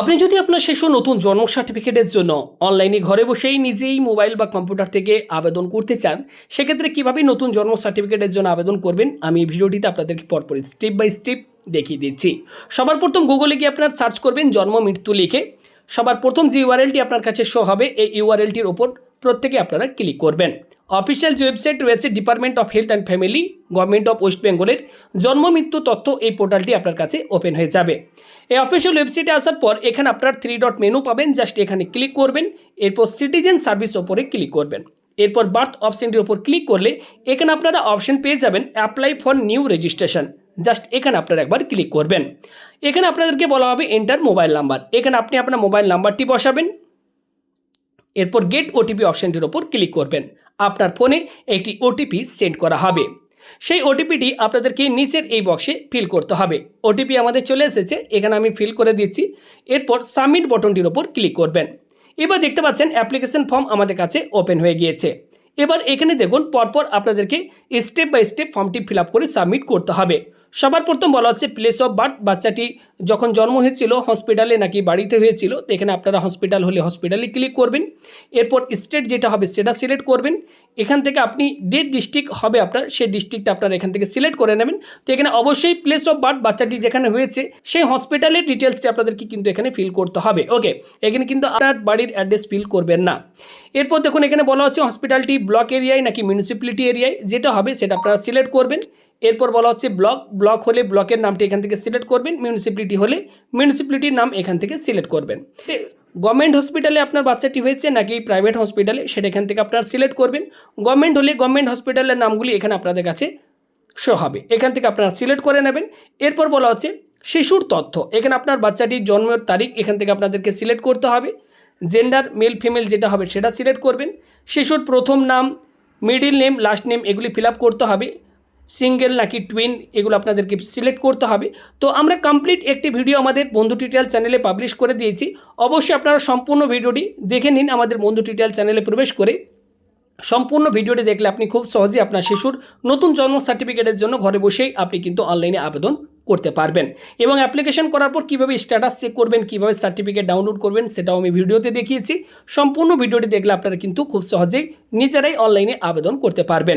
আপনি যদি আপনার শিশু নতুন জন্ম সার্টিফিকেটের জন্য অনলাইনে ঘরে বসেই নিজেই মোবাইল বা কম্পিউটার থেকে আবেদন করতে চান, সেক্ষেত্রে কীভাবে নতুন জন্ম সার্টিফিকেটের জন্য আবেদন করবেন, আমি এই ভিডিওটিতে আপনাদেরকে পরপর স্টেপ বাই স্টেপ দেখিয়ে দিচ্ছি। সবার প্রথম গুগলে গিয়ে আপনার সার্চ করবেন জন্ম, মৃত্যু লিখে। সবার প্রথম যে ইউআরএলটি আপনার কাছে শো হবে, এই ইউআরএলটির ওপর প্রত্যেকে আপনারা ক্লিক করবেন। অফিসিয়াল যে ওয়েবসাইট রয়েছে department of health and family government of west বেঙ্গলের জন্ম, মৃত্যু, তথ্য এই পোর্টালটি আপনার কাছে ওপেন হয়ে যাবে। এই অফিসিয়াল ওয়েবসাইটে আসার পর এখানে আপনার থ্রি ডট মেনু পাবেন জাস্ট এখানে ক্লিক করবেন, এরপর সিটিজেন সার্ভিস ওপরে ক্লিক করবেন। এরপর বার্থ অপশনটির ওপর ক্লিক করলে এখানে আপনারা অপশন পেয়ে যাবেন apply for new registration just এখানে আপনারা একবার ক্লিক করবেন। এখানে আপনাদেরকে বলা হবে এন্টার মোবাইল নাম্বার এখানে আপনি আপনার মোবাইল নাম্বারটি বসাবেন। এরপর গেট ওটিপি অপশানটির ওপর ক্লিক করবেন। আপনার ফোনে একটি ওটিপি সেন্ড করা হবে। সেই ওটিপিটি আপনাদেরকে নিচের এই বক্সে ফিল করতে হবে। ওটিপি আমাদের চলে এসেছে, এখানে আমি ফিল করে দিচ্ছি। এরপর সাবমিট বটনটির ওপর ক্লিক করবেন। এবার দেখতে পাচ্ছেন, অ্যাপ্লিকেশন ফর্ম আমাদের কাছে ওপেন হয়ে গিয়েছে। এবার এখানে দেখুন, পরপর আপনাদেরকে স্টেপ বাই স্টেপ ফর্মটি ফিল করে সাবমিট করতে হবে। সবার প্রথম বলা হচ্ছে প্লেস অফ বার্থ বাচ্চাটি যখন জন্ম হয়েছিল হসপিটালে নাকি বাড়িতে হয়েছিল, তো এখানে আপনারা হসপিটাল হলে হসপিটালে ক্লিক করবেন। এরপর স্টেট যেটা হবে, সেটা সিলেক্ট করবেন। এখান থেকে আপনি যে ডিস্ট্রিক্ট হবে আপনার, সেই ডিস্ট্রিক্টটা আপনারা এখান থেকে সিলেক্ট করে নেবেন। তো এখানে অবশ্যই প্লেস অফ বার্থ বাচ্চাটি যেখানে হয়েছে, সেই হসপিটালের ডিটেলসটি আপনাদেরকে কিন্তু এখানে ফিল করতে হবে। ওকে এখানে কিন্তু আপনার বাড়ির অ্যাড্রেস ফিল করবেন না। এরপর দেখুন, এখানে বলা হচ্ছে হসপিটালটি ব্লক এরিয়ায় নাকি মিউনিসিপ্যালিটি এরিয়ায় যেটা হবে, সেটা আপনারা সিলেক্ট করবেন। এরপর বলা হচ্ছে ব্লক ব্লক হলে ব্লকের নামটি এখান থেকে সিলেক্ট করবেন, মিউনিসিপ্যালিটি হলে মিউনিসিপ্যালিটির নাম এখান থেকে সিলেক্ট করবেন। গভর্নমেন্ট হসপিটালে আপনার বাচ্চাটি হয়েছে নাকি প্রাইভেট হসপিটালে, সেটা এখান থেকে আপনার সিলেক্ট করবেন। গভর্নমেন্ট হলে গভর্নমেন্ট হসপিটালের নামগুলি এখানে আপনাদের কাছে শো হবে। এখান থেকে আপনারা সিলেক্ট করে নেবেন। এরপর বলা হচ্ছে শিশুর তথ্য। এখানে আপনার বাচ্চাটির জন্মের তারিখ এখান থেকে আপনাদেরকে সিলেক্ট করতে হবে। জেন্ডার, মেল, ফিমেল যেটা হবে সেটা সিলেক্ট করবেন। শিশুর প্রথম নাম, মিডিল নেম, লাস্ট নেম এগুলি ফিল করতে হবে। সিঙ্গেল নাকি টুইন, এগুলো আপনাদেরকে সিলেক্ট করতে হবে। তো আমরা কমপ্লিট একটি ভিডিও আমাদের বন্ধু টিউটোরিয়াল চ্যানেলে পাবলিশ করে দিয়েছি। অবশ্যই আপনারা সম্পূর্ণ ভিডিওটি দেখে নিন আমাদের বন্ধু টিউটোরিয়াল চ্যানেলে প্রবেশ করে। সম্পূর্ণ ভিডিওটি দেখলে আপনি খুব সহজেই আপনার শিশুর নতুন জন্ম সার্টিফিকেটের জন্য ঘরে বসেই আপনি কিন্তু অনলাইনে আবেদন করতে পারবেন। এবং অ্যাপ্লিকেশন করার পর কীভাবে স্ট্যাটাস চেক করবেন, কীভাবে সার্টিফিকেট ডাউনলোড করবেন, সেটাও আমি ভিডিওতে দেখিয়েছি। সম্পূর্ণ ভিডিওটি দেখলে আপনারা কিন্তু খুব সহজেই নিজেরাই অনলাইনে আবেদন করতে পারবেন।